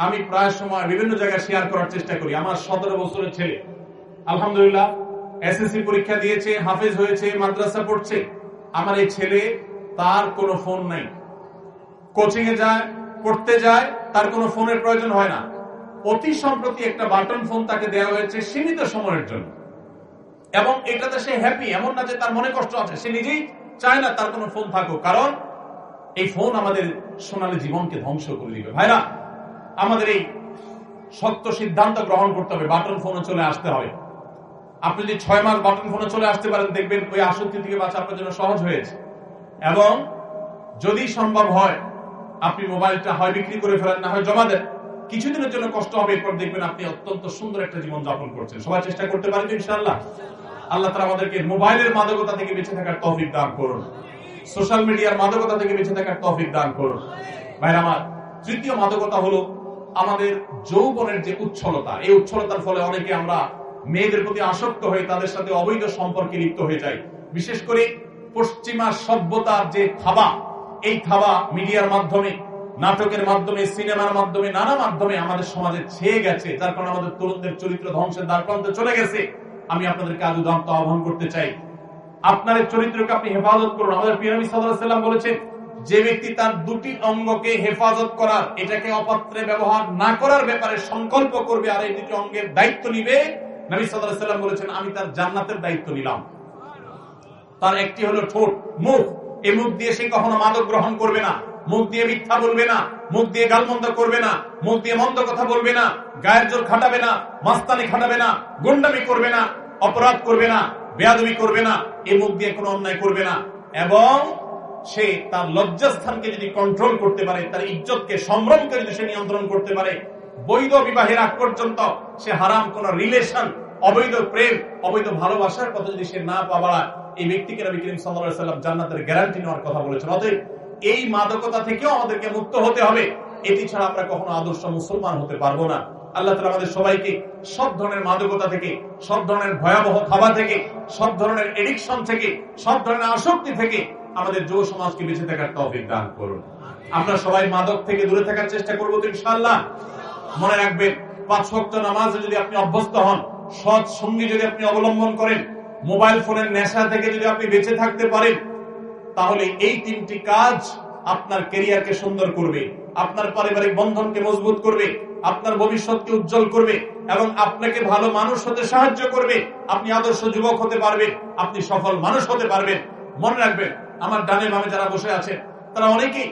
আমি প্রায় সময় বিভিন্ন জায়গায় শেয়ার করার চেষ্টা করি। আমার সতেরো বছরের ছেলে। আলহামদুলিল্লাহ এসএসসি পরীক্ষা দিয়েছে, হাফেজ হয়েছে, মাদ্রাসা পড়ছে। আমার এই ছেলে, তার কোনো ফোন নাই। কোচিং এ যায়, পড়তে যায়, তার কোনো ফোনের প্রয়োজন হয় না। অতি সম্প্রতি একটা বাটন ফোন তাকে দেওয়া হয়েছে সীমিত সময়ের জন্য। এবং এটাতে সে হ্যাপি এমন না যে তার মনে কষ্ট আছে। সে নিজেই চায় না তার কোনো ফোন থাকুক। কারণ, এই ফোন আমাদের সোনালী জীবনকে ধ্বংস করে দিবে। ভাইরা আমাদের এই শক্ত সিদ্ধান্ত গ্রহণ করতে হবে। বাটন ফোনে চলে আসতে হবে। আপনি যদি ছয় মাস বাটন ফোনে চলে আসতে পারেন, দেখবেন ওই আসক্তি থেকে বাঁচা আপনার জন্য সহজ হয়েছে। এবং যদি সম্ভব হয়, আপনি মোবাইলটা হয় বিক্রি করে ফেলেন, না হয় জমা দেন, কিছুদিনের জন্য কষ্ট হবে। এরপর দেখবেন আপনি অত্যন্ত সুন্দর একটা জীবন যাপন করছেন। সবাই চেষ্টা করতে পারেন ইনশাআল্লাহ? আল্লাহ তারা আমাদেরকে মোবাইলের মাদকতা থেকে বেঁচে থাকার তৌফিক দান করুন। সোশ্যাল মিডিয়ার মাদকতা থেকে বেঁচে থাকার তৌফিক দান করুন। ভাইরা, আমার তৃতীয় মাদকতা হলো আমাদের যৌবনের যে উচ্ছলতা, এই উচ্ছলতার ফলে অনেকে আমরা মেয়েদের প্রতি আসক্ত হয়ে তাদের সাথে অবৈধ সম্পর্কে লিপ্ত হয়ে যাই। বিশেষ করে পশ্চিমা সভ্যতার যে থাবা এই থাবা মিডিয়ার মাধ্যমে, নাটকের মাধ্যমে, সিনেমার মাধ্যমে, নানা মাধ্যমে আমাদের সমাজে ছেয়ে গেছে, যার কারণে আমাদের তরুণদের চরিত্র ধ্বংসের দ্বার প্রান্তে চলে গেছে। আমি আপনাদেরকে আজ উদাহরণ আহ্বান করতে চাই। আপনার চরিত্রকে আপনি হেফাজত করুন। আমাদের পিরামি সাল্লাম বলেছেন যে ব্যক্তি তার দুটি অঙ্গকে হেফাজত করার, এটাকে অপাত্রে ব্যবহার না করার ব্যাপারে সংকল্প করবে আর এই দুটি অঙ্গের দায়িত্ব নিবে, নবী সাল্লাহ সাল্লাম বলেছেন, আমি তার জান্নাতের দায়িত্ব নিলাম। তার একটি হলো ঠোঁট, মুখ। এই মুখ দিয়ে সে কখনো মাদক গ্রহণ করবে না। মুখ দিয়ে মিথ্যা বলবে না। মুখ দিয়ে গালমন্দ করবে না। মুখ দিয়ে মন্দ কথা বলবে না। গায়ের জোর খাটাবে না। মাস্তানি খাটাবে না। গুন্ডামি করবে না। অপরাধ করবে না। বেয়াদবি করবে না। এই মুখ দিয়ে কোনো অন্যায় করবে না। এবং সে তার লজ্জাস্থানকে যদি কন্ট্রোল করতে পারে, তার ইজ্জতকে সম্ভ্রমকে যদি সে নিয়ন্ত্রণ করতে পারে, বৈধ বিবাহের আগ পর্যন্ত সে হারাম কোন রিলেশন অবৈধ প্রেম, অবৈধ ভালোবাসার কথা যদি সে না পাওয়া এই ব্যক্তিকে নবী করিম সাল্লাল্লাহু সাল্লাম জান্নাতের গ্যারান্টি নেওয়ার কথা বলেছেন। অতএব এই মাদকতা থেকেও আমাদেরকে মুক্ত হতে হবে। এটি ছাড়া আমরা কখনো আদর্শ মুসলমান হতে পারব না। আল্লাহ তালা আমাদের সবাইকে সব ধরনের মাদকতা থেকে, সব ধরনের ভয়াবহ খাবার থেকে, সব ধরনের এডিকশন থেকে, সব ধরনের আসক্তি থেকে আমাদের যুব সমাজকে বেঁচে থাকার তৌফিক দান করুন। আমরা সবাই মাদক থেকে দূরে থাকার চেষ্টা করব তো ইনশাআল্লাহ। মনে রাখবেন, পাঁচ ভক্ত নামাজে যদি আপনি অভ্যস্ত হন, সৎ সঙ্গী যদি আপনি অবলম্বন করেন, মোবাইল ফোনের নেশা থেকে যদি আপনি বেঁচে থাকতে পারেন, তাহলে এই তিনটি কাজ আপনার কেরিয়ারকে সুন্দর করবে, আপনার পারিবারিক বন্ধনকে মজবুত করবে, আপনার ভবিষ্যৎকে উজ্জ্বল করবে এবং আপনাকে ভালো মানুষ হতে সাহায্য করবে। আপনি আদর্শ যুবক হতে পারবেন, আপনি সফল মানুষ হতে পারবেন। মনে রাখবেন আমার ডানে বামে যারা বসে আছেন, তারা অনেকেই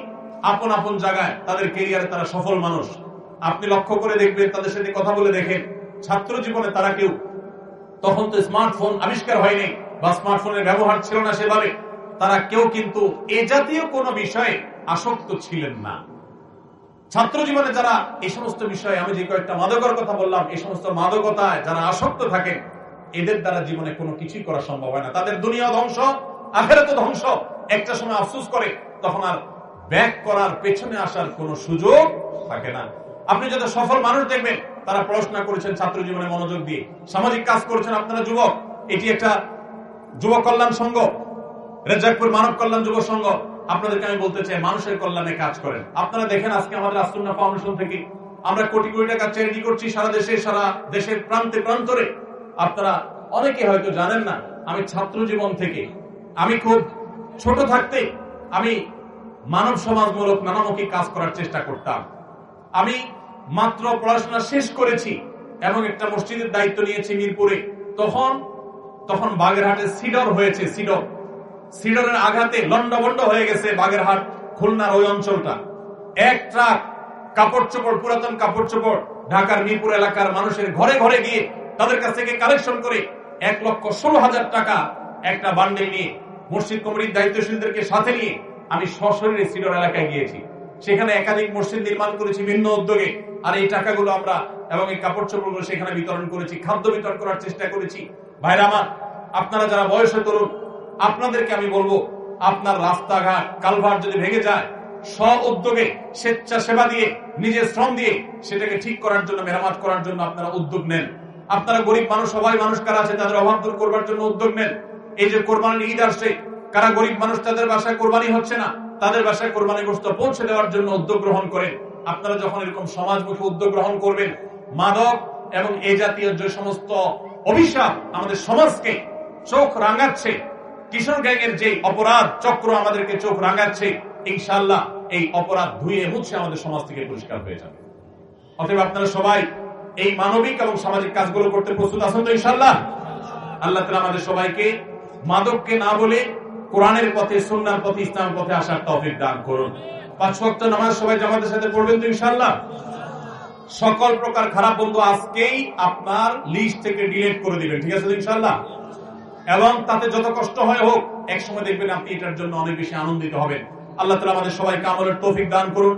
আপন আপন জায়গায় তাদের কেরিয়ারে তারা সফল মানুষ। আপনি লক্ষ্য করে দেখবেন, তাদের সাথে কথা বলে দেখেন, ছাত্র জীবনে তারা কেউ। তখন তো স্মার্টফোন আবিষ্কার হয়নি বা স্মার্টফোনের ব্যবহার ছিল না সেভাবে। তারা কেউ কিন্তু এ জাতীয় কোনো বিষয়ে আসক্ত ছিলেন না। ছাত্র জীবনে যারা এই সমস্ত বিষয়ে, আমি যে কয়েকটা মাদকর কথা বললাম, এই সমস্ত মাদকতায় যারা আসক্ত থাকে এদের দ্বারা জীবনে কোনো কিছুই করা সম্ভব হয় না। তাদের দুনিয়া ধ্বংস আখেরাত ধ্বংস। একটা সময় আফসুস করে, তখন আর ব্যাক করার পেছনে আসার কোনো সুযোগ থাকে না। আপনি যত সফল মানুষ দেখবেন, তারা পড়াশোনা করেছেন ছাত্র জীবনে মনোযোগ দিয়ে। সামাজিক কাজ করেছেন আপনারা যুবক। এটি একটা যুব কল্যাণ সংঘ রেজাকপুর মানব কল্যাণ যুব সংঘ। আপনাদেরকে আমি বলতে চাই, মানুষের কল্যাণে কাজ করেন। আপনারা দেখেন আজকে আমাদের আসুন্না ফাউন্ডেশন থেকে আমরা কোটি কোটি টাকা চ্যারিটি করছি সারা দেশে, সারা দেশের প্রান্তে প্রান্তরে। আপনারা অনেকে হয়তো জানেন না, আমি ছাত্র জীবন থেকে আমি খুব ছোট থাকতে আমি মানব সমাজমূলক নানামুখী কাজ করার চেষ্টা করতাম। আমি মাত্র পড়াশোনা শেষ করেছি এবং একটা মসজিদের দায়িত্ব নিয়েছি মিরপুরে। তখন তখন বাগেরহাটে সিডর হয়েছে সিডর। সিডরের আঘাতে লন্ডভন্ড হয়ে গেছে বাগেরহাট, খুলনার ওই অঞ্চলটা। এক ট্রাক, কাপড় চোপড়, পুরাতন কাপড় চোপড় ঢাকার মিরপুর এলাকার মানুষের ঘরে ঘরে গিয়ে তাদের কাছ থেকে কালেকশন করে এক লক্ষ ষোলো হাজার টাকা একটা বান্ডেল নিয়ে মসজিদ কমিটির দায়িত্বশীলদেরকে সাথে নিয়ে আমি সশরীরে সিডর এলাকায় গিয়েছি। সেখানে একাধিক মসজিদ নির্মাণ করেছি ভিন্ন উদ্যোগে। আর এই টাকাগুলো আমরা এবং এই কাপড় চোপড়গুলো সেখানে বিতরণ করেছি, খাদ্য বিতরণ করার চেষ্টা করেছি। ভাইরা আমার, আপনারা যারা বয়সে তরুণ, আপনাদেরকে আমি বলব, আপনার রাস্তাঘাট কালভার যদি ভেঙে যায়, স্ব উদ্যোগে স্বেচ্ছা সেবা দিয়ে, নিজের শ্রম দিয়ে সেটাকে ঠিক করার জন্য, মেরামত করার জন্য আপনারা উদ্যোগ নেন। আপনারা গরিব মানুষ সবাই মানুষ কারা আছে, তাদের অভাব দূর করবার জন্য উদ্যোগ নেন। এই যে কোরবানির ঈদ আসছে, কারা গরিব মানুষ, তাদের বাসায় কোরবানি হচ্ছে না, তাদের বাসায় কোরবানি গোস্ত পৌঁছে দেওয়ার জন্য উদ্যোগ গ্রহণ করেন। আপনারা যখন এরকম সমাজমুখী উদ্যোগ গ্রহণ করবেন, মাদক এবং এ জাতীয় যে সমস্ত অভিশাপ আমাদের সমাজকে চোখ রাঙাচ্ছে, কিশোর গ্যাংয়ের যে অপরাধ চক্র আমাদেরকে চোখ রাঙাচ্ছে ইনশাল্লাহ এই অপরাধ ধুয়ে মুছে আমাদের সমাজ থেকে পরিষ্কার হয়ে যাবে। অতএব আপনারা সবাই এই মানবিক এবং সামাজিক কাজগুলো করতে প্রস্তুত আছেন তো ইনশাল্লাহ আল্লাহ তালা আমাদের সবাইকে মাদককে না বলে কোরআনের পথে, সুন্নার পথে, ইসলামের পথে আসার তৌফিক দান করুন। পাঁচ ওয়াক্ত নামাজ সবাই জামাতের সাথে পড়বেন তো ইনশাল্লাহ সকল প্রকার খারাপ বন্ধু আজকেই আপনার লিস্ট থেকে ডিলিট করে দিবেন, ঠিক আছে ইনশাল্লাহ এবং তাতে যত কষ্ট হয় হোক এক সময় দেখবেন আপনি এটার জন্য অনেক বেশি আনন্দিত হবেন। আল্লাহ তালা আমাদের সবাইকে আমলের তৌফিক দান করুন।